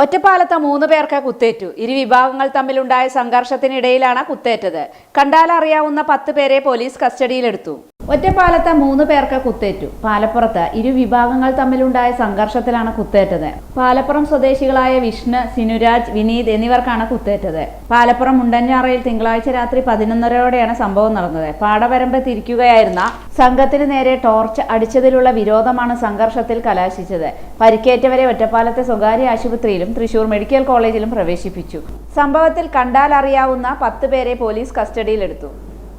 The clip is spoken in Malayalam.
ഒറ്റപ്പാലത്ത് മൂന്ന് പേർക്ക് കുത്തേറ്റു. ഇരു വിഭാഗങ്ങൾ തമ്മിലുണ്ടായ സംഘർഷത്തിനിടയിലാണ് കുത്തേറ്റത്. കണ്ടാലറിയാവുന്ന പത്ത് പേരെ പോലീസ് കസ്റ്റഡിയിലെടുത്തു. ഒറ്റപ്പാലത്ത് മൂന്ന് പേർക്ക് കുത്തേറ്റു. പാലപ്പുറത്ത് ഇരു വിഭാഗങ്ങൾ തമ്മിലുണ്ടായ സംഘർഷത്തിലാണ് കുത്തേറ്റത്. പാലപ്പുറം സ്വദേശികളായ വിഷ്ണു സിനുരാജ് വിനീത് എന്നിവർക്കാണ് കുത്തേറ്റത്. പാലപ്പുറം മുണ്ടഞ്ഞാറയിൽ തിങ്കളാഴ്ച രാത്രി പതിനൊന്നരയോടെയാണ് സംഭവം നടന്നത്. പാടവരമ്പ് തിരിക്കുകയായിരുന്ന സംഘത്തിന് നേരെ ടോർച്ച് അടിച്ചതിലുള്ള വിരോധമാണ് സംഘർഷത്തിൽ കലാശിച്ചത്. പരിക്കേറ്റവരെ ഒറ്റപ്പാലത്തെ സ്വകാര്യ ആശുപത്രിയിലും തൃശൂർ മെഡിക്കൽ കോളേജിലും പ്രവേശിപ്പിച്ചു. സംഭവത്തിൽ കണ്ടാലറിയാവുന്ന പത്ത് പേരെ പോലീസ് കസ്റ്റഡിയിലെടുത്തു.